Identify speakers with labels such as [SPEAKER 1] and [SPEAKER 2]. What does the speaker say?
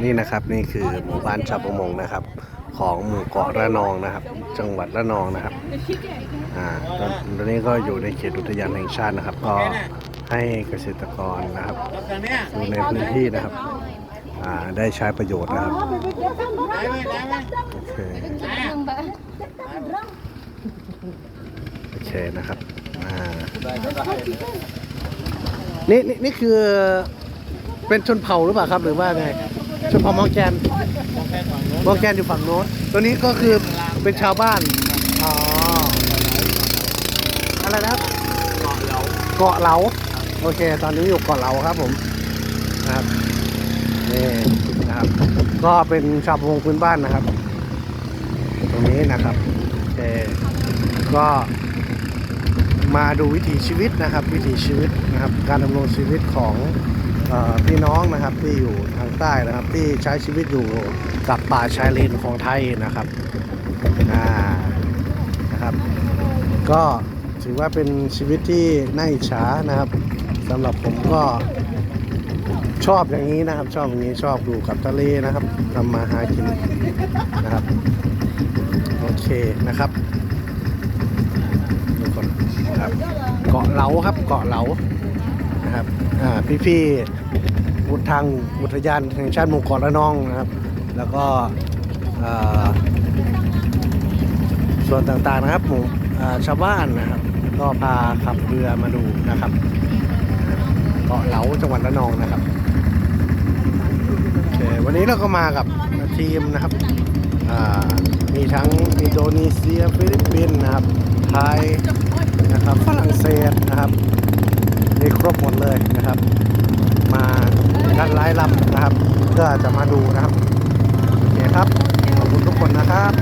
[SPEAKER 1] นี่นะครับนี่คือหมู่บ้านชาวประมงนะครับ ของหมู่เกาะระนองนะครับ จังหวัดระนองนะครับอ่าตอนตอนนี้ก็อยู่ในเขตอุทยานแห่งชาตินะครับ ก็ให้เกษตรกรนะครับอยู่ในพื้นที่นะครับอ่าได้ใช้ประโยชน์นะครับโอเคโอเคนะครับอ่านี่นี่นี่คือเป็นชนเผ่าหรือเปล่าครับหรือว่าไง เผ่าะมองแกนมองแกนอยู่ฝั่งโน้นตัวนี้ก็คือเป็นชาวบ้านอ๋ออะไรนะครับเกาะเหลาโอเค ตอนนี้อยู่เกาะเหลาครับ ผมนะครับนี่นะครับ ก็เป็นชาวประมงพื้นบ้านนะครับ ตรงนี้นะครับโอเคก็มาดูวิถีชีวิตนะครับ วิถีชีวิตนะครับ การดำรงชีวิตของ พี่น้องนะครับที่อยู่ทางใต้นะครับ ที่ใช้ชีวิตอยู่กับป่าชายเลนของไทยนะครับนะครับ ก็ถือว่าเป็นชีวิตที่น่าอิจฉานะครับสำหรับผมก็ชอบอย่างนี้นะครับ ชอบอย่างนี้ชอบดูกับทะเลนะครับทำมาหากินนะครับโอเคนะครับทุกคนนครับเกาะเหลาครับเกาะเหลานะครับ อ่พี่ๆอุทางอุทยานแห่งชาติหมู่เกาะระนองนะครับ แล้วก็ส่วนต่างๆนะครับหมู่ชาวบ้านนะครับ ก็พาขับเรือมาดูนะครับเกาะเหลาจังหวัดระนองนะครับวันนี้เราก็มากับทีมนะครับมีทั้งอินโดนีเซียฟิลิปปินส์นะครับไทยนะครับฝรั่งเศสนะครับ บหมดเลยนะครับ มากันไล่ลำนะครับ เพื่อจะมาดูนะครับโอเคครับขอบคุณทุกคนนะครับ